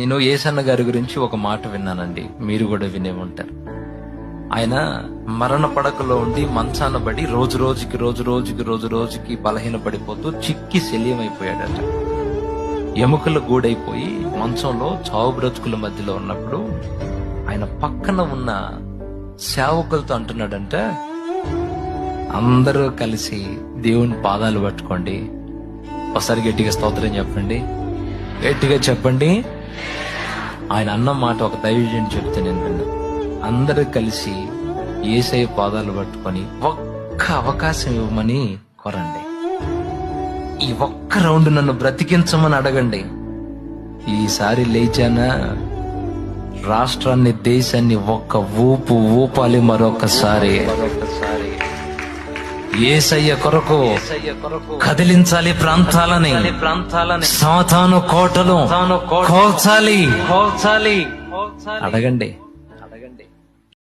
నేను ఏసన్న గారి గురించి ఒక మాట విన్నానండి. మీరు కూడా వినే ఉంటారు. ఆయన మరణ పడకలో ఉండి మంచాన పడి రోజు రోజుకి రోజు రోజుకి రోజు రోజుకి బలహీన పడిపోతూ చిక్కి శల్యమైపోయాడట. ఎముకలు గూడైపోయి మంచంలో చావు బ్రతుకుల మధ్యలో ఉన్నప్పుడు ఆయన పక్కన ఉన్న సేవకులతో అంటున్నాడంట అందరూ కలిసి దేవుని పాదాలు పట్టుకోండి. ఒకసారి గట్టిగా స్తోత్రం చెప్పండి. గట్టిగా చెప్పండి. ఆయన అన్న మాట ఒక దైవజన్ చెప్తే నేను విన్నా అందరూ కలిసి ఏసై పాదాలు పట్టుకొని ఒక్క అవకాశం ఇవ్వమని కోరండి. ఈ ఒక్క రౌండ్ నన్ను బ్రతికించమని అడగండి. ఈసారి లేచానా? రాష్ట్రాన్ని దేశాన్ని ఒక్క ఊపు ఊపాలి మరొకసారి. ఏసయ్య కొరకు కదిలించాలి ప్రాంతాలని ప్రాంతాలని. సాతాను కోటలు కోల్చాలి. కోల్చాలి. అడగండి.